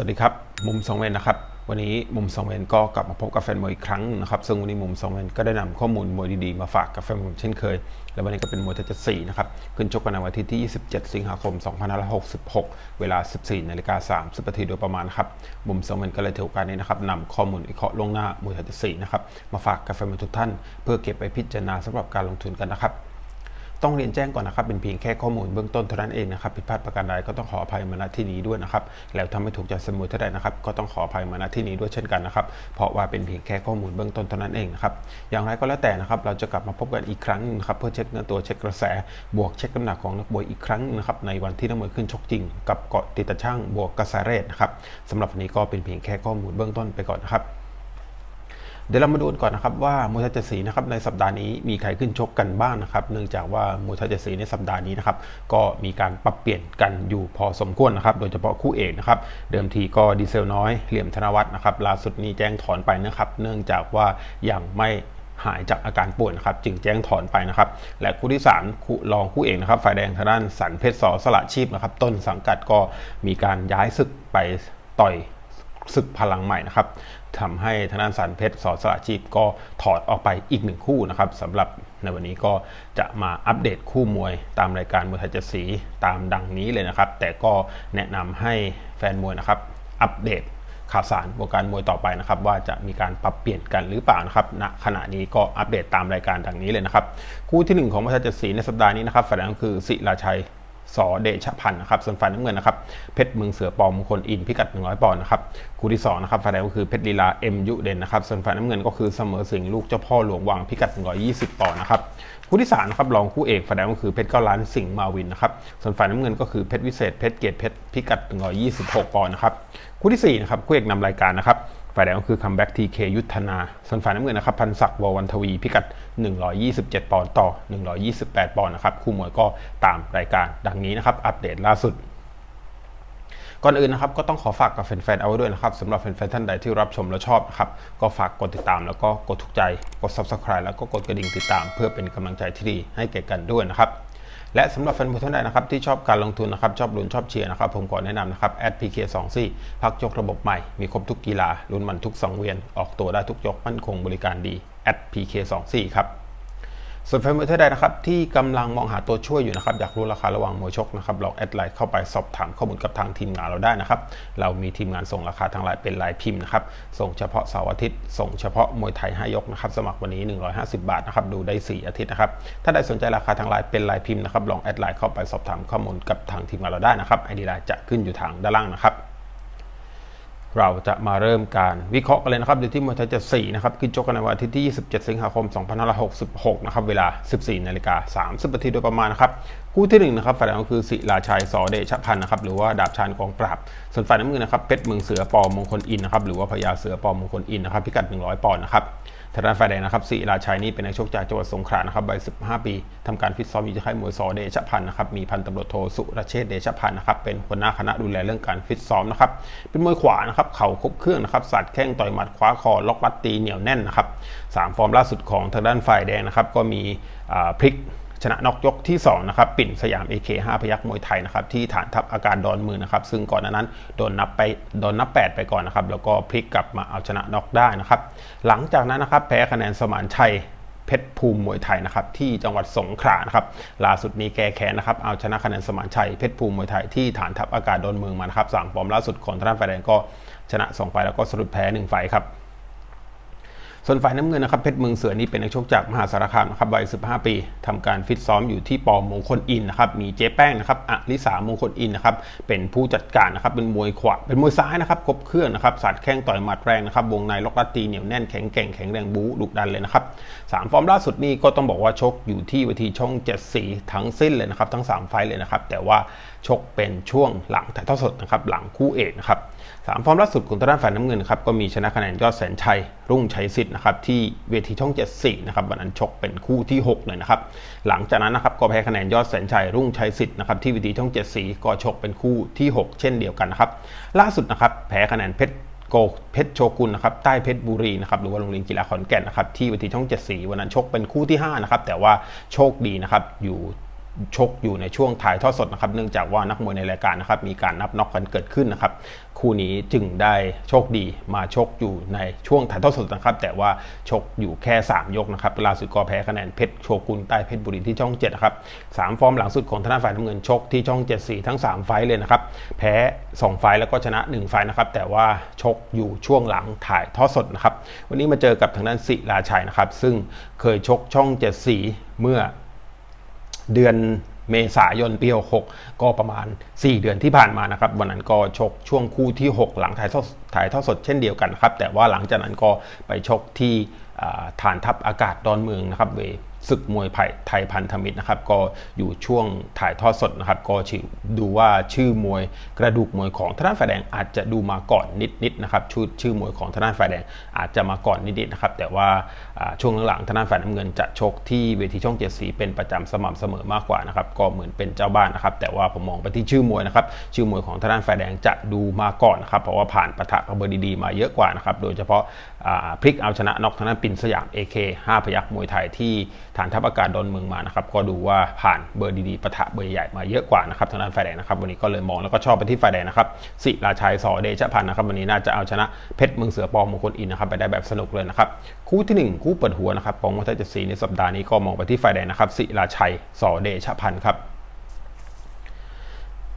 สวัสดีครับ มุมสองเวนนะครับ วันนี้มุมสองเวนก็กลับมาพบกับแฟนมวยอีกครั้งนะครับ ซึ่งวันนี้มุมสองเวนก็ได้นำข้อมูลมวยดีๆ มาฝากกับแฟนมวยเช่นเคย และวันนี้ก็เป็นมวยเทัศสี่นะครับ ขึ้นชกกันในวันอาทิตย์ที่ 27 สิงหาคม 2566 เวลา 14นาฬิกา30นาทีโดยประมาณครับ มุมสองเวนก็เลยถือโอกาสนี้นะครับนำข้อมูลวิเคราะห์ล่วงหน้ามวยเทัศสี่นะครับมาฝากกับแฟนมวยทุกท่าน เพื่อเก็บไปพิจารณาสำหรับการลงทุนกันนะครับ ต้องเรียนแจ้งก่อนนะครับ เป็นเพียงแค่ข้อมูลเบื้องต้นเท่านั้นเองนะครับผิดพลาดประการใดก็ต้องขออภัยมาณที่นี้ด้วยนะครับแล้วทำไม่ถูกใจสมุดเท่าใดนะครับก็ต้องขออภัยมาณที่นี้ด้วยเช่นกันนะครับเพราะว่าเป็นเพียงแค่ข้อมูลเบื้องต้นเท่านั้นเองนะครับอย่างไรก็แล้วแต่นะครับเราจะกลับมาพบกันอีกครั้งนะครับเพื่อเช็คเนื้อตัวเช็คกระแส บวกเช็คน้ำหนักของนักบวยอีกครั้งนะครับในวันที่นักมวยขึ้นชกจริง กับเกาะติดตะช่างบวกกระแสเรทนะครับสำหรับวันนี้ก็เป็นเพียงแค่ข้อมูลเบื้องต้นไปก่อนนะครับ เดี๋ยวเรามาดูกันก่อนนะครับว่ามวยไทยเจ็ดสีนะครับในสัปดาห์นี้มีใครขึ้นชกกันบ้างนะครับ เนื่องจากว่ามวยไทยเจ็ดสีในสัปดาห์นี้นะครับก็มีการปรับเปลี่ยนกันอยู่พอสมควรนะครับ โดยเฉพาะคู่เอกนะครับเดิมทีก็ดีเซลน้อยเหลี่ยมธนวัฒน์นะครับล่าสุดนี้แจ้งถอนไปนะครับ เนื่องจากว่ายังไม่หายจากอาการป่วยนะครับจึงแจ้งถอนไปนะครับ และคู่ที่3คู่รองคู่เอกนะครับ ฝ่ายแดงทางด้านสันเพชรสอสละชีพนะครับ ต้นสังกัดก็มีการย้ายศึกไปต่อยศึกพลังใหม่นะครับ ทำให้ทางด้านสันเพชรสอสละชีพก็ถอดออกไปอีกหนึ่งคู่นะครับสำหรับในวันนี้ก็จะมาอัปเดตคู่มวยตามรายการมวยไทยเจ็ดสีตามดังนี้เลยนะครับ แต่ก็แนะนำให้แฟนมวยนะครับ อัปเดตข่าวสารวงการมวยต่อไปนะครับ ว่าจะมีการปรับเปลี่ยนกันหรือเปล่านะครับณขณะนี้ก็อัปเดตตามรายการดังนี้เลยนะครับ คู่ที่หนึ่งของมวยไทยเจ็ดสีในสัปดาห์นี้นะครับฝ่ายแดงก็คือศิลาชัย สอเดชพันธ์นะครับส่วนฝ่ายน้ำเงินนะครับเพชรเมืองเสือปอมงคลอินพิกัด 100 ปอนด์นะครับคู่ที่2นะครับฝ่ายแดงก็คือเพชรลีลาเอ็มยุเด่นนะครับส่วนฝ่ายน้ำเงินก็คือเสมอสิงห์ลูกเจ้าพ่อหลวงวังพิกัด 120 ปอนด์นะครับคู่ที่3นะครับรองคู่เอกฝ่ายแดงก็คือเพชรก้าล้านสิงห์มาวินนะครับส่วนฝ่ายน้ำเงินก็คือเพชรวิเศษเพชรเกียรติเพชรพิกัด 126 ปอนด์นะครับคู่ที่4นะครับคู่เอกนำรายการนะครับ ฝ่ายแดงก็คือคัมแบ็กทีเคยุทธนา ส่วนฝ่ายน้ำเงินนะครับพันศักดิ์ววันทวี พิกัด 127 ปอนด์ต่อ 128 ปอนด์นะครับคู่มวยก็ตามรายการดังนี้นะครับ อัปเดตล่าสุดก่อนอื่นนะครับก็ต้องขอฝากกับแฟนๆเอาไว้ด้วยนะครับสำหรับแฟนๆท่านใดที่รับชมและชอบนะครับก็ฝากกดติดตามแล้วก็กดถูกใจ กด subscribe แล้วก็กดกระดิ่งติดตาม เพื่อเป็นกำลังใจที่ดีให้แก่กันด้วยนะครับ และสำหรับแฟนบอลท่านใดนะครับที่ชอบการลงทุนนะครับชอบลุ้นชอบเชียร์นะครับผมขอแนะนำนะครับ @pk24 พักยกระบบใหม่ มีครบทุกกีฬาลุ้นมันทุกสังเวียน ออกตัวได้ทุกยกมั่นคงบริการดี @pk24 ครับ ส่วนแฟนบอลท่านใดนะครับที่กำลังมองหาตัวช่วยอยู่นะครับอยากรู้ราคาระหว่างมวยชกนะครับลองแอดไลน์เข้าไปสอบถามข้อมูลกับทางทีมงานเราได้นะครับ เรามีทีมงานส่งราคาทางไลน์เป็นลายพิมพ์นะครับส่งเฉพาะเสาร์อาทิตย์ ส่งเฉพาะมวยไทย5ยกนะครับสมัครวันนี้ 150 บาทนะครับดูได้ 4 อาทิตย์นะครับถ้าได้สนใจราคาทางไลน์เป็นลายพิมพ์นะครับลองแอดไลน์เข้าไปสอบถามข้อมูลกับทางทีมงานเราได้นะครับไอดีไลน์จะขึ้นอยู่ทางด้านล่างนะครับ เราจะมาเริ่มการวิเคราะห์กันเลยนะครับโดยที่มวยไทยจะ4นะครับขึ้นชกกันในวันอาทิตย์ที่ 27 สิงหาคม 2566 นะครับ เวลา 14 นาฬิกา 30 นาทีโดยประมาณนะครับ คู่ที่ 1 นะครับฝ่ายแดงก็คือศิลาชัยสอเดชพันธ์นะครับ หรือว่าดาบชานกองปราบ ส่วนฝ่ายน้ำเงินนะครับเพชรเมืองเสือปอมงคลอินนะครับ หรือว่าพญาเสือปอมงคลอินนะครับ พิกัด 100 ปอนด์นะครับ ทางด้านฝ่ายแดงนะครับศิราชัยนี่เป็นนักชกจากจังหวัดสงขลานะครับวัย15 ปีทำการฟิตซ้อมอยู่ที่ค่ายมวยสอเดชพันธ์นะครับ มีพันตำรวจโทสุรเชษเดชพันธ์นะครับ เป็นหัวหน้าคณะดูแลเรื่องการฟิตซ้อมนะครับ เป็นมวยขวานะครับ เข่าคบเครื่องนะครับ สัตว์แข้งต่อยหมัดคว้าคอ ล็อกรัดตีเหนียวแน่นนะครับสามฟอร์มล่าสุดของทางด้านฝ่ายแดงนะครับ ก็มีพลิก ชนะน็อกยกที่2นะครับปิ่นสยาม AK5 พยักมวยไทยนะครับที่ฐานทัพอาการดอนมือนะครับซึ่งก่อนหน้านั้นโดนนับไปโดนนับ 8 ไปก่อนนะครับแล้วก็พลิกกลับมาเอาชนะน็อกได้นะครับหลังจากนั้นนะครับแพ้คะแนนสมานชัยเพชรภูมิมวยไทยนะครับที่จังหวัดสงขลานะครับล่าสุดนี้แก้แค้นนะครับเอาชนะคะแนนสมานชัยเพชรภูมิมวยไทยที่ฐานทัพอากาศดอนเมืองมานะครับสั่งฟอร์มล่าสุดของทาฟ้านายแดงก็ชนะ2ไฟแล้วก็สรุปแพ้1ไฟครับ ส่วนฝ่ายน้ำเงินนะครับเพชรเมืองเสือนี่เป็นนักชกจากมหาสารคามนะครับวัย 15 ปีทำการฟิตซ้อมอยู่ที่ปอมงคลอินนะครับมีเจ๊แป้งนะครับอลิสามงคลอินนะครับเป็นผู้จัดการนะครับเป็นมวยขวาเป็นมวยซ้ายนะครับครบเครื่องนะครับสัดแข้งต่อยหมัดแรงนะครับวงในล็อกลัดตีเหนียวแน่นแข็งแกร่งแข็งแรงบู๊ดุดันเลยนะครับสามฟอร์มล่าสุดนี่ก็ต้องบอกว่าชกอยู่ที่เวทีช่องเจ็ดสีทั้งสิ้นเลยนะครับทั้งสามไฟเลยนะครับแต่ว่าชกเป็นช่วงหลังถ่ายทอดสดนะครับหลังคู่เอกนะครับ สามฟอร์มล่าสุดของทางด้านฝ่ายน้ำเงินครับก็มีชนะคะแนนยอดแสนชัย รุ่งชัยสิทธิ์นะครับที่เวทีช่องเจ็ดสี่นะครับวันนั้นชกเป็นคู่ที่ 6 เลยนะครับ หลังจากนั้นนะครับก็แพ้คะแนนยอดแสนชัย รุ่งชัยสิทธิ์นะครับที่เวทีช่องเจ็ดสีก็ชกเป็นคู่ที่ 6 เช่นเดียวกันนะครับล่าสุดนะครับแพ้คะแนนเพชรโกเพชรโชกุนนะครับใต้เพชรบุรีนะครับหรือว่าโรงเรียนกีฬาขอนแก่นนะครับที่เวทีช่องเจ็ดสีวันนั้นชกเป็นคู่ที่5นะครับแต่ว่าโชคดีนะครับอยู่ ชกอยู่ในช่วงถ่ายทอดสดนะครับ เนื่องจากว่านักมวยในรายการนะครับ มีการนับน็อกกันเกิดขึ้นนะครับ คู่นี้จึงได้โชคดีมาชกอยู่ในช่วงถ่ายทอดสดนะครับ แต่ว่าชกอยู่แค่ 3 ยกนะครับล่าสุดก็แพ้คะแนนเพชรโชกุนใต้เพชรบุรีที่ช่อง7นะครับสามฟอร์มหลังสุดของทางด้านฝ่ายน้ำเงินชกที่ช่อง7 4ทั้ง 3 ไฟเลยนะครับ แพ้ 2 ไฟแล้วก็ชนะ 1 ไฟนะครับ แต่ว่าชกอยู่ช่วงหลังถ่ายทอดสดนะครับ วันนี้มาเจอกับทางด้านศิลาชัยนะครับ ซึ่งเคยชกช่อง7 4เมื่อ เดือนเมษายนปี66ก็ประมาณ 4 เดือนที่ผ่านมานะครับ วันนั้นก็ชกช่วงคู่ที่ 6 หลังถ่ายทอดถ่ายทอดสดเช่นเดียวกันครับ แต่ว่าหลังจากนั้นก็ไปชกที่ฐานทัพอากาศดอนเมืองนะครับเวศึกมวยไทยพันธมิตรนะครับก็อยู่ช่วงถ่ายทอดสดนะครับก็ดูว่าชื่อมวยกระดูกมวยของทนายฝ่ายแดงอาจจะดูมาก่อนนิดๆนะครับชื่อชื่อมวยของทนายฝ่ายแดงอาจจะมาก่อนนิดๆนะครับแต่ว่า ช่วงหลังๆทนายฝ่ายน้ำเงินจะชกที่เวทีช่องเจ็ดสีเป็นประจำสม่ำเสมอมากกว่านะครับก็เหมือนเป็นเจ้าบ้านนะครับแต่ว่าผมมองไปที่ชื่อมวยนะครับชื่อมวยของทนายฝ่ายแดงจะดูมาก่อนนะครับเพราะว่าผ่านประทะกับเบอร์ดีๆมาเยอะกว่านะครับโดยเฉพาะพลิกเอาชนะนอกทางด้านปินสยาม AK 5พยักมวยไทยที่ฐานทัพอากาศดอนเมืองมานะครับก็ดูว่าผ่านเบอร์ดีๆประทะเบอร์ใหญ่มาเยอะกว่านะครับทางด้านฝ่ายแดงนะครับวันนี้ก็เลยมองแล้วก็ชอบไปที่ฝ่ายแดงนะครับสิราชัยสอเดชพันธ์นะครับวันนี้น่าจะเอาชนะเพชรเมืองเสือปอมงคลอินนะครับไปได้แบบสนุกเลยนะครับคู่ที่1คู่เปิดหัวนะครับของวัฒนจักรีในสัปดาห์นี้ก็มองไปที่ฝ่ายแดงนะครับสิลาชัยสอเดชพันธ์ครับ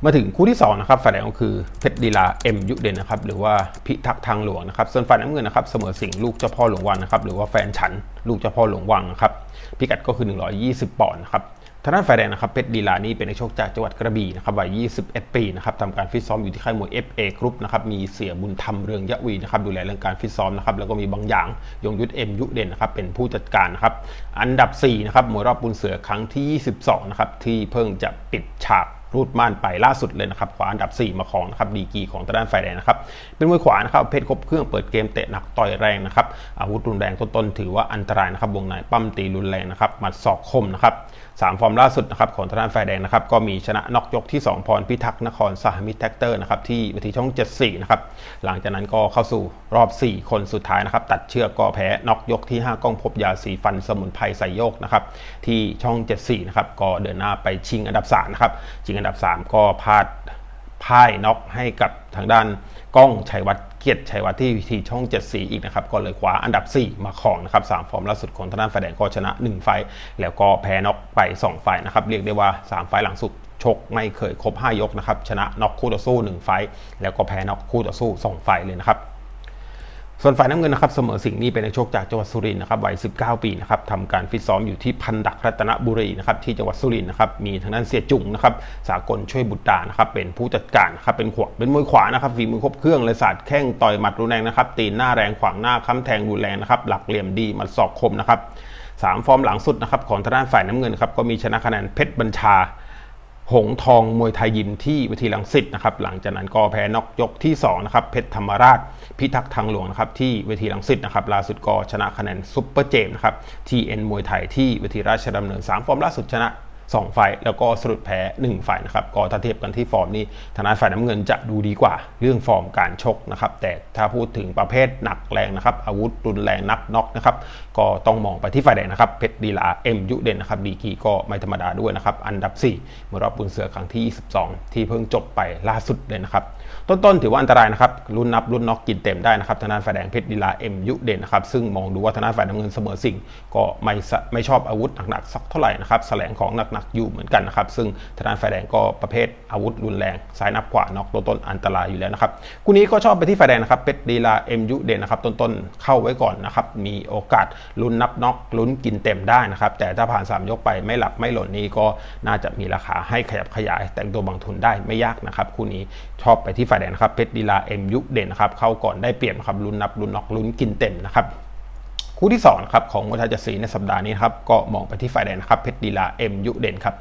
มาถึงคู่ที่2นะครับฝ่ายแดงก็คือเพชรดีลาเอ็มยุเดนนะครับหรือว่าพิทักษ์ทางหลวงนะครับส่วนฝ่ายน้ำเงินนะครับเสมอสิงลูกเจ้าพ่อหลวงวังนะครับหรือว่าแฟนฉันลูกเจ้าพ่อหลวงวังนะครับพิกัดก็คือ 120 ปอนด์นะครับ ทางด้านฝ่ายแดงนะครับเพชรดีลานี่เป็นนักชกจากจังหวัดกระบี่นะครับวัย 21 ปีนะครับทำการฟิตซ้อมอยู่ที่ค่ายมวย FA Group นะครับมีเสียบุญธรรมเรืองยะวีนะครับดูแลเรื่องการฟิตซ้อมนะครับแล้วก็มีบางอย่างยงยุทธเอ็มยุเด่นนะครับเป็นผู้จัดการนะครับอันดับ4นะครับมวยรอบบุญเสือครั้งที่ 22นะครับที่เพิ่งจะปิดฉากรูดม่านไปล่าสุดเลยนะครับขวาอันดับ 4 มาของนะครับดีกีของทางด้านฝ่ายแดงนะครับเป็นมวยขวานะครับเพชรครบเครื่องเปิดเกมเตะหนักต่อยแรงนะครับอาวุธรุนแรงต้นๆถือว่าอันตรายนะครับวงในปั้มตีรุนแรงนะครับหมัดศอกคมนะครับ สามฟอร์มล่าสุดนะครับของทางด้านฝ่ายแดงนะครับก็มีชนะนอกยกที่ 2 พรพิทักษ์นครสหมิตรแท็กเตอร์นะครับที่วิธีช่อง 74 นะครับหลังจากนั้นก็เข้าสู่รอบ 4 คนสุดท้ายนะครับตัดเชือกก็แพ้นอกยกที่ 5 ก้องพบยาสีฟันสมุนไพรใส่โยกนะครับที่ช่อง 74 นะครับก็เดินหน้าไปชิงอันดับ3นะครับชิงอันดับ 3 ก็พลาดพ่ายน็อกให้กับทางด้านก้องชัยวัฒน์ เกียรติชัยวัฒน์ที่ทีช่อง 7 สีอีกนะครับก็เลยคว้าอันดับ 4 มาครองนะครับ3ฟอร์มล่าสุดของทางด้านฝ่ายแดงก็ชนะ 1 ไฟ แล้วก็แพ้น็อกไป 2 ไฟนะครับเรียกได้ว่า 3 ไฟหลังสุดชกไม่เคยครบ 5 ยกนะครับชนะน็อกคู่ต่อสู้ 1 ไฟ แล้วก็แพ้น็อกคู่ต่อสู้ 2 ไฟเลยนะครับ ส่วนฝ่ายน้ำเงินนะครับเสมอสิ่งนี้เป็นนักชกจากจังหวัดสุรินทร์นะครับวัย 19 ปีนะครับทำการฟิตซ้อมอยู่ที่พันดักรัตนบุรีนะครับที่จังหวัดสุรินทร์นะครับมีทางด้านเสียจุงนะครับสากลช่วยบุตรดานะครับเป็นผู้จัดการครับเป็นขวาเป็นมวยขวานะครับฝีมือครบเครื่องเลยศาสตร์แข้งต่อยหมัดรุนแรงนะครับตีนหน้าแรงขวางหน้าค้ำแทงรุนแรงนะครับหลักเหลี่ยมดีมัดศอกคมนะครับสามฟอร์มหลังสุดนะครับของทางด้านฝ่ายน้ำเงินครับก็มีชนะคะแนนเพชรบัญชา หงทองมวยไทยยิมที่วิธีลังสิตนะครับหลังจากนั้นก็แพ้นอกยกที่2นะครับเพชรธรรมราช พิทักษ์ทางหลวงนะครับที่เวทีลังสิตนะครับล่าสุดก็ชนะคะแนนซุปเปอร์เจมนะครับทีเอ็นมวยไทยที่เวทีราชดำเนิน3ฟอร์มล่าสุดชนะ 2 ไฟแล้วก็สรุปแพ้1ฝ่ายนะครับก็ถ้าเทียบกันที่ฟอร์มนี้ทางด้านฝ่ายน้ำเงินจะดูดีกว่าเรื่องฟอร์มการชกนะครับแต่ถ้าพูดถึงประเภทหนักแรงนะครับอาวุธรุนแรงนักน็อกนะครับก็ต้องมองไปที่ฝ่ายแดงนะครับเพชรดีลาเอ็มยุเด่นนะครับดีกีก็ไม่ธรรมดาด้วยนะครับอันดับ4เมื่อรอบบุญเสือครั้งที่ 22 ที่เพิ่งจบไปล่าสุดเลยนะครับต้นๆถือว่าอันตรายนะครับรุ่นนับรุ่นน็อกกินเต็มได้นะครับทางด้านฝ่ายแดงเพชรดีลาเอ็มยุเด่นนะครับซึ่งมองดูว่าทางด้านฝ่ายน้ำเงินเสมอสิ่ง ก็ไม่ไม่ชอบอาวุธหนักๆสักเท่าไหร่นะครับแสลงของหนักๆอยู่เหมือนกันนะครับ ซึ่งทางด้านฝ่ายแดงก็ประเภทอาวุธรุนแรงซ้ายนับขวาน็อกต้นอันตรายอยู่แล้วนะครับคู่นี้ก็ชอบไปที่ฝ่ายแดงนะครับเพชรดีลาเอ็มยุเด่นนะครับต้นๆเข้าไว้ก่อนนะครับมีโอกาสลุ้นนับน็อกลุ้นกินเต็มได้นะครับแต่ถ้าผ่าน 3 ยกไปไม่หลับไม่หล่นนี้ก็น่าจะมีราคาให้ขยับขยาย แต่งตัวบางทุนได้ไม่ยากนะครับคู่นี้ชอบไปที่ฝ่ายแดงนะครับเพชรดีลาเอ็มยุเด่นนะครับเข้าก่อนได้เปรียบนครับลุ้นนับลุ้นน็อกลุ้นกินเต็มนะครับ คู่ที่2ครับของมวยไทยจัดสีในสัปดาห์นี้ครับก็มองไปที่ฝ่ายแดงนะครับเพชรดีลาเอ็มยุเด่นครับ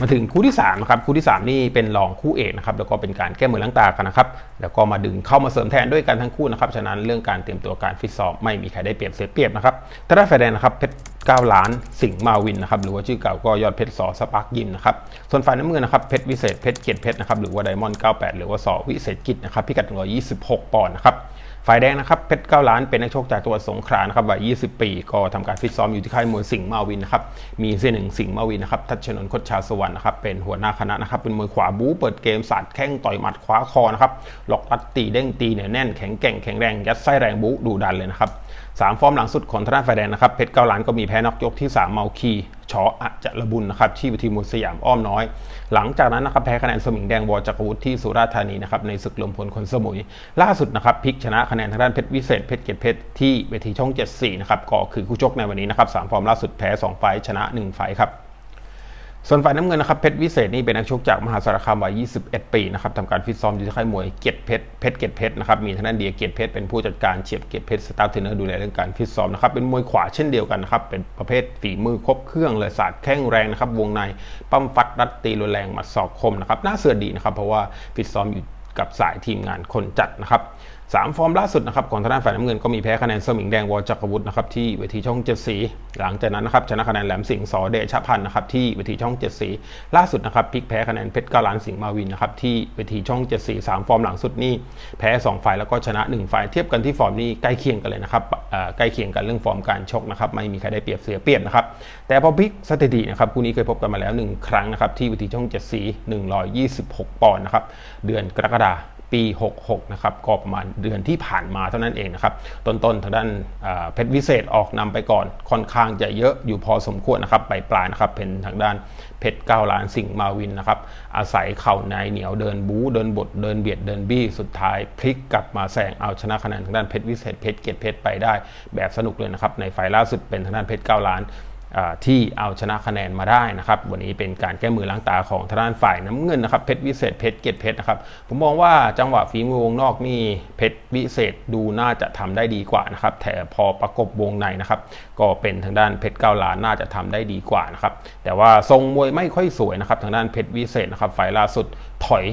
มาถึงคู่ที่3นะครับคู่ที่ 3 นี่เป็นรองคู่เอกนะครับแล้วก็เป็นการแก้มือล้างตากันนะครับแล้วก็มาดึงเข้ามาเสริมแทนด้วยกันทั้งคู่นะครับฉะนั้นเรื่องการเตรียมตัวการฟิตซ้อมไม่มีใครได้เปรียบเสียเปรียบนะครับถ้าได้ไฟแดงนะครับเพชร9ล้านสิงห์มาวินนะครับหรือว่าชื่อเก่าก็ยอดเพชรสอสปาร์กยิมนะครับส่วนฝ่ายน้ำเงินนะครับเพชรวิเศษเพชรเกียรติเพชรนะครับหรือว่าไดมอนด์98 หรือว่าสอวิเศษกิจนะครับพิกัด126 ปอนด์นะครับ ฝ่ายแดงนะครับเพชรเก้าล้านเป็นนักชกจากจังหวัดสงขลานะครับวัย 20 ปี ก็ทำการฟิตซ้อมอยู่ที่ค่ายมวยสิงห์มาวินนะครับมีเส้นหนึ่งสิงห์มาวินนะครับทัชชนนท์คดชาสวรรค์นะครับเป็นหัวหน้าคณะนะครับเป็นมวยขวาบู๊เปิดเกมสาดแข้งต่อยหมัดคว้าคอนะครับหลอกตัดตีเด้งตีเนียแน่นแข็งแกร่งแข็งแรงยัดไส้แรงบู๊ดูดันเลยนะครับ สามฟอร์มหลังสุดของทางด้านฝ่ายแดงนะครับเพชรเก้าล้านก็มีแพ้น็อกยกที่ 3 เมาคีชออะจะระบุญนะครับที่วิธีมูลสยามอ้อมน้อย หลังจากนั้นนะครับแพ้คะแนนสมิงแดงวอจักรวุฒิที่สุราษฎร์ธานีนะครับในศึกลมพลคนสมุย ล่าสุดนะครับพลิกชนะคะแนนทางด้านเพชรวิเศษเพชรเกตเพชรที่เวทีช่อง 74 นะครับก็คือคู่ชกในวันนี้นะครับสามฟอร์มล่าสุดแพ้ 2 ไฟชนะ 1 ไฟครับ ส่วนฝ่ายน้ำเงินนะครับเพชรวิเศษนี่เป็นนักชกจากมหาสารคามวัย 21 ปีนะครับทำการฟิตซ้อมอยู่ที่ค่ายมวยเกียรติเพชรเพชรเกียรติเพชรนะครับมีทางด้านเดียเกียรติเพชรเป็นผู้จัดการเฉียบเกียรติเพชรสตาฟเทรนเนอร์ดูแลเรื่องการฟิตซ้อมนะครับเป็นมวยขวาเช่นเดียวกันนะครับเป็นประเภทฝีมือครบเครื่องเลยศาสตร์แข้งแรงนะครับวงในปั้มฟัดรัดตีรุนแรงหมัดศอกคมนะครับน่าเสือดีนะครับเพราะว่าฟิตซ้อมอยู่กับสายทีมงานคนจัดนะครับ สามฟอร์มล่าสุดนะครับของทางด้านฝ่ายน้ำเงินก็มีแพ้คะแนนสมิงแดงวอจักรวุฒินะครับที่เวทีช่องเจ็ดสี หลังจากนั้นนะครับชนะคะแนนแหลมสิงห์สอเดชพันธ์นะครับที่เวทีช่องเจ็ดสี ล่าสุดนะครับพลิกแพ้คะแนนเพชรกาลานสิงห์มาวินนะครับที่เวทีช่องเจ็ดสีสามฟอร์มหลังสุดนี่แพ้2ฝ่ายแล้วก็ชนะ1ฝ่ายเทียบกันที่ฟอร์มนี่ใกล้เคียงกันเลยนะครับใกล้เคียงกันเรื่องฟอร์มการชกนะครับไม่มีใครได้เปรียบเสียเปรียบนะครับแต่พอพลิกสถิตินะครับคู่นี้เคยพบกันมาแล้ว 1 ครั้งนะครับที่เวทีช่องเจ็ดสี126 ปอนด์นะครับเดือนกรกฎาคม ปี 66 นะครับ ก็ประมาณเดือนที่ผ่านมาเท่านั้นเองนะครับ ต้นๆทางด้านเพชรวิเศษออกนำไปก่อน ค่อนข้างจะเยอะอยู่พอสมควรนะครับ ไปปลายนะครับ เป็นทางด้านเพชรเก้าล้านสิงมาวินนะครับ อาศัยเข่าในเหนียวเดินบู๊เดินบดเดินเบียดเดินบี้ สุดท้ายพลิกกลับมาแซงเอาชนะคะแนนทางด้านเพชรวิเศษเพชรเกตเพชรไปได้แบบสนุกเลยนะครับ ในไฟล่าสุดเป็นทางด้านเพชรเก้าล้าน ที่เอาชนะคะแนนมาได้นะครับ วันนี้เป็นการแก้มือล้างตาของทางด้านฝ่ายน้ำเงินนะครับเพชรวิเศษเพชรเกตเพชรนะครับผมมองว่าจังหวะฝีมือวงนอกนี่เพชรวิเศษดูน่าจะทำได้ดีกว่านะครับแต่พอประกบวงในนะครับก็เป็นทางด้านเพชรเก้าล้านน่าจะทำได้ดีกว่านะครับแต่ว่าทรงมวยไม่ค่อยสวยนะครับทางด้านเพชรวิเศษนะครับฝ่ายล่าสุดถอย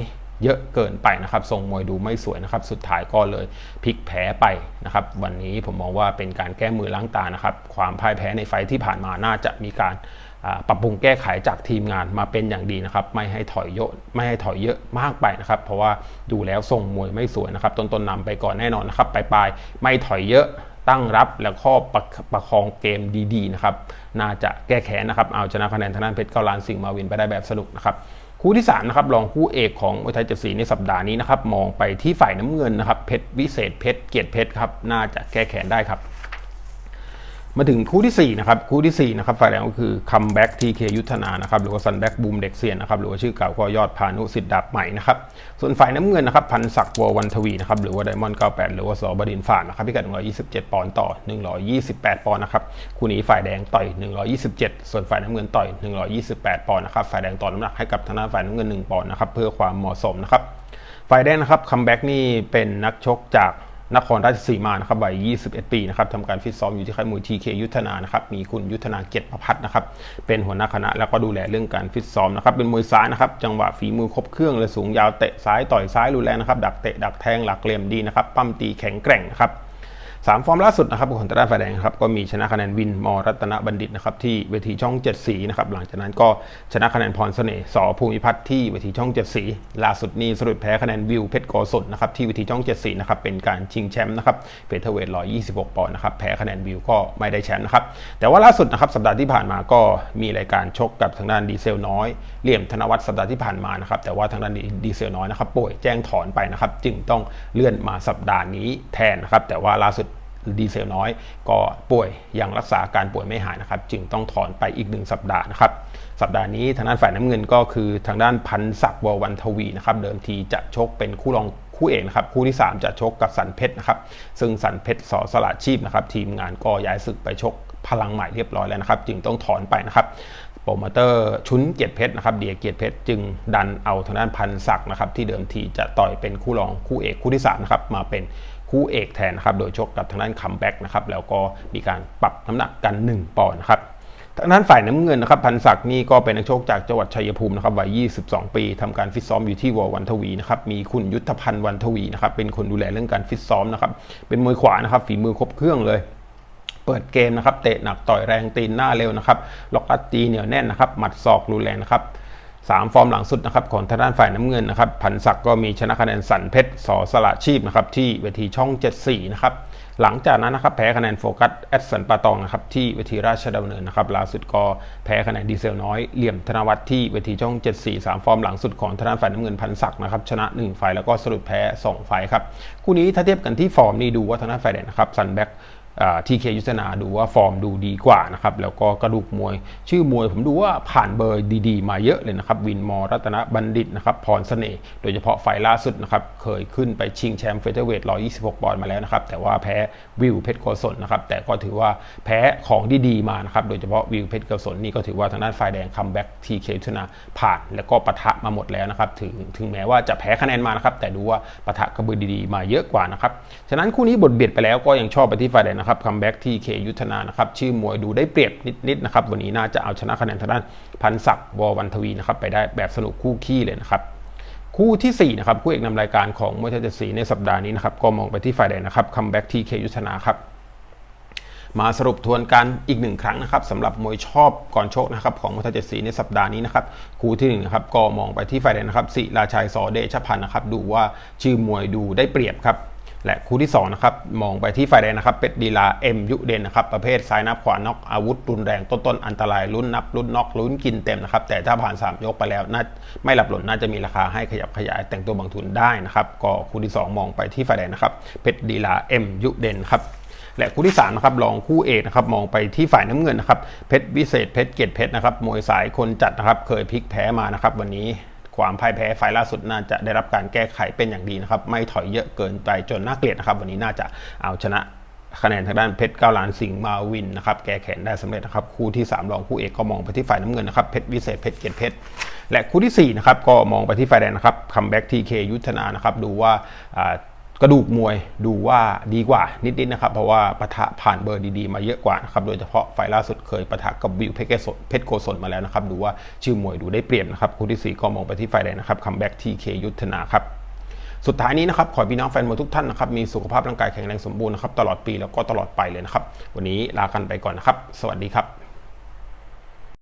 เยอะเกินไปนะครับทรงมวยดูไม่สวยนะครับ สุดท้ายก็เลยพลิกแพ้ไปนะครับ วันนี้ผมมองว่าเป็นการแก้มือล้างตานะครับ ความพ่ายแพ้ในไฟที่ผ่านมาน่าจะมีการปรับปรุงแก้ไขจากทีมงานมาเป็นอย่างดีนะครับ ไม่ให้ถอยเยอะไม่ให้ถอยเยอะมากไปนะครับ เพราะว่าดูแล้วทรงมวยไม่สวยนะครับ ต้นๆนนำไปก่อนแน่นอนนะครับปลายๆไม่ถอยเยอะตั้งรับแล้วก็ประประคองเกมดีๆนะครับ น่าจะแก้แค้นนะครับ เอาชนะคะแนนทางด้านเพชรเกาลานสิงห์มาวินไปได้แบบสนุกนะครับ คู่ที่3นะครับรองคู่เอกของมวยไทยเจ็ดสีในสัปดาห์นี้นะครับมองไปที่ฝ่ายน้ำเงินนะครับเพชรวิเศษเพชรเกียรติเพชรครับน่าจะแก้แค้นได้ครับ มาถึงคู่ที่4นะครับคู่ที่4นะครับฝ่ายแดงก็คือคัมแบ็กทีเคยุทธนานะครับหรือว่าซันแบ็กบูมเด็กเซียนนะครับหรือว่าชื่อเก่าก็ยอดพานุสิทธิ์ดับใหม่นะครับส่วนฝ่ายน้ำเงินนะครับพันศักดิ์ววันทวีนะครับหรือว่าไดมอนด์98 หรือว่าสอบดินฝานนะครับพิกัด 127 ปอนด์ต่อ 128 ปอนด์นะครับคู่นี้ฝ่ายแดงต่อย 127 ส่วนฝ่ายน้ำเงินต่อย 128 ปอนด์นะครับฝ่ายแดงต่อน้ำหนักให้กับทางด้านฝ่ายน้ำเงิน 1 ปอนด์นะครับเพื่อความเหมาะสมนะครับฝ่ายแดงนะครับคัมแบ็กนี่เป็นนักชกจาก นครราชสีมานะครับวัย 21 ปีนะครับทำการฟิตซ้อมอยู่ที่ค่ายมวยทีเคยุทธนานะครับมีคุณยุทธนาเกียรติประพัฒนะครับเป็นหัวหน้าคณะแล้วก็ดูแลเรื่องการฟิตซ้อมนะครับเป็นมวยซ้ายนะครับจังหวะฝีมือครบเครื่องเลยสูงยาวเตะซ้ายต่อยซ้ายรุนแรงนะครับดักเตะดักแทงหลักเหลี่ยมดีนะครับปั้มตีแข็งแกร่งนะครับ สามฟอร์มล่าสุดนะครับของตราฝ่ายแดงครับก็มีชนะคะแนนวินมอรัตนบัณฑิตนะครับที่เวทีช่องเจ็ดสีนะครับหลังจากนั้นก็ชนะคะแนนพรเสน่ห์สอภูมิพัฒน์ที่เวทีช่องเจ็ดสีล่าสุดนี้สรุปแพ้คะแนนวิวเพชรโกศลนะครับที่เวทีช่องเจ็ดสีนะครับเป็นการชิงแชมป์นะครับเฟเธอร์เวทร้อยยี่สิบหกปอนด์นะครับแพ้คะแนนวิวก็ไม่ได้แชมป์นะครับแต่ว่าล่าสุดนะครับสัปดาห์ที่ผ่านมาก็มีรายการชกกับทางด้านดีเซลน้อยเหลี่ยมธนวัฒน์สัปดาห์ที่ผ่านมานะครับแต่ว่าทางด้านดีเซลน้อยนะครับป่วยแจ้งถอนไปนะครับจึงต้องเลื่อนมาสัปดาห์นี้แทนนะครับแต่ว่าล่าสุด ดีเซลน้อย ก็ป่วยยังรักษาการป่วยไม่หายนะครับ จึงต้องถอนไปอีกหนึ่งสัปดาห์นะครับ สัปดาห์นี้ทางด้านฝ่ายน้ำเงินก็คือทางด้านพันศักดิ์ววันทวีนะครับเดิมทีจะชกเป็นคู่รองคู่เอกนะครับคู่ที่ 3 จะชกกับสันเพชรนะครับซึ่งสันเพชรสอสละชีพนะครับทีมงานก็ย้ายศึกไปชกพลังใหม่เรียบร้อยแล้วนะครับ จึงต้องถอนไปนะครับโปรโมเตอร์ชุนเกียรติเพชรนะครับเดียเกียรติเพชรจึงดันเอาทางด้านพันศักดิ์นะครับที่เดิมทีจะต่อยเป็นคู่รองคู่เอกคู่ที่3นะครับมาเป็น คู่เอกแทนนะครับ โดยชกกับทางด้านคัมแบ็กนะครับ แล้วก็มีการปรับน้ำหนักกัน 1 ปอนด์นะครับ ทางด้านฝ่ายน้ำเงินนะครับ พันศักดิ์นี่ก็เป็นนักชกจากจังหวัดชัยภูมินะครับ วัย 22 ปีทำการฟิตซ้อมอยู่ที่วอวันทวีนะครับ มีคุณยุทธพันธ์วันทวีนะครับ เป็นคนดูแลเรื่องการฟิตซ้อมนะครับ เป็นมวยขวานะครับ ฝีมือครบเครื่องเลยเปิดเกมนะครับ เตะหนักต่อยแรงตีนหน้าเร็วนะครับ ล็อกอัดตีเหนียวแน่นนะครับ หมัดศอกรุนแรงนะครับ สามฟอร์มหลังสุดนะครับของทางด้านฝ่ายน้ำเงินนะครับพันศักก์ก็มีชนะคะแนนสันเพชรสอสละชีพนะครับที่เวทีช่อง 74 นะครับหลังจากนั้นนะครับแพ้คะแนนโฟกัสแอดสันปาตองนะครับที่เวทีราชดำเนินนะครับล่าสุดก็แพ้คะแนนดีเซลน้อยเหลี่ยมธนวัฒน์ที่เวทีช่อง 74 3 ฟอร์มหลังสุดของทางด้านฝ่ายน้ำเงินพันศักดิ์นะครับชนะ1ไฟล์แล้วก็สรุปแพ้2ไฟล์ครับคู่นี้ถ้าเทียบกันที่ฟอร์มนี่ดูว่าทางด้านฝ่ายแดงนะครับซันแบ็ก ทีเคยุทธนาดูว่าฟอร์มดูดีกว่านะครับแล้วก็กระดูกมวย ชื่อมวยผมดูว่าผ่านเบอร์ดี ๆ มาเยอะเลยนะครับวินมอรัตนบัณฑิตนะครับพรเสน่ห์โดยเฉพาะไฟล์ล่าสุดนะครับเคยขึ้นไปชิงแชมป์เฟเธอร์เวท126 ปอนด์มาแล้วนะครับแต่ว่าแพ้วิวเพชรโกศลนะครับแต่ก็ถือว่าแพ้ของดีๆมานะครับโดยเฉพาะวิวเพชรโกศลนี่ก็ถือว่าทางด้านฝ่ายแดงคัมแบ็กทีเคยุทธนาผ่านแล้วก็ปะทะมาหมดแล้วนะครับถึงถึงแม้ว่าจะแพ้คะแนนมานะครับแต่ดูว่าปะทะกระบือดีๆมาเยอะกว่านะครับฉะนั้นคู่นี้บทเบียดไปแล้วก็ยังชอบไปที่ฝ่ายแดงนะครับคัมแบ็กที่เคยุทธนานะครับชื่อมวยดูได้เปรียบนิดๆนะครับวันนี้น่าจะเอาชนะคะแนนทางด้านพันศักดิ์ววันทวีนะครับไปได้แบบสนุกคู่ขี้เลยนะครับคู่ที่4นะครับคู่เอกนำรายการของมวยไทยเจ็ดสีในสัปดาห์นี้นะครับก็มองไปที่ฝ่ายแดงนะครับคัมแบ็กที่เคยุทธนาครับมาสรุปทวนกันอีกหนึ่งครั้งนะครับสำหรับมวยชอบก่อนโชคนะครับของมวยไทยเจ็ดสีในสัปดาห์นี้นะครับคู่ที่หนึ่งนะครับก็มองไปที่ฝ่ายแดงนะครับศิราชัยสอเดชพันธ์นะครับดูว่าชื่อมวยดูได้เปรียบครับ และคู่ที่2นะครับมองไปที่ฝ่ายแดงนะครับเป็ดดีลาเอ็มยุเดนนะครับประเภทซ้ายนับขวาน็อกอาวุธรุนแรงต้นๆอันตรายลุ้นนับลุ้นน็อกลุ้นกินเต็มนะครับแต่ถ้าผ่าน 3 ยกไปแล้วน่าไม่หลับหล่นน่าจะมีราคาให้ขยับขยายแต่งตัวบางทุนได้นะครับก็คู่ที่ 2 มองไปที่ฝ่ายแดงนะครับเป็ดดีลาเอ็มยุเดนครับและคู่ที่3นะครับรองคู่เอกนะครับมองไปที่ฝ่ายน้ำเงินนะครับเพชรวิเศษเพชรเกียรติเพชรนะครับมวยสายคนจัดนะครับเคยพลิกแพ้มานะครับวันนี้ ความพ่ายแพ้ไฟล์ล่าสุดน่าจะได้รับการแก้ไขเป็นอย่างดีนะครับ ไม่ถอยเยอะเกินไปจนน่าเกลียดนะครับ วันนี้น่าจะเอาชนะคะแนนทางด้านเพชรเก้าล้านสิงห์มาวินนะครับแก้แขนได้สำเร็จนะครับคู่ที่ 3 รองคู่เอกก็มองไปที่ฝ่ายน้ำเงินนะครับเพชรวิเศษเพชรเกียรติเพชรและคู่ที่4นะครับก็มองไปที่ฝ่ายแดงนะครับคัมแบ็กทีเคยุทธนานะครับดูว่า กระดูกมวยดูว่าดีกว่านิดๆนะครับ เพราะว่าปะทะผ่านเบอร์ดีๆมาเยอะกว่านะครับโดยเฉพาะไฟล่าสุดเคยปะทะกับวิวเพชรเพชรโกศลมาแล้วนะครับ ดูว่าชื่อมวยดูได้เปรียบนะครับคู่ที่ 4 ก็มองไปที่ไฟแดงนะครับคัมแบ็กทีเคยุทธนาครับสุดท้ายนี้นะครับขอพี่น้องแฟนมวยทุกท่านนะครับมีสุขภาพร่างกายแข็งแรงสมบูรณ์นะครับตลอดปีแล้วก็ตลอดไปเลยนะครับ วันนี้ลากันไปก่อนนะครับ สวัสดีครับ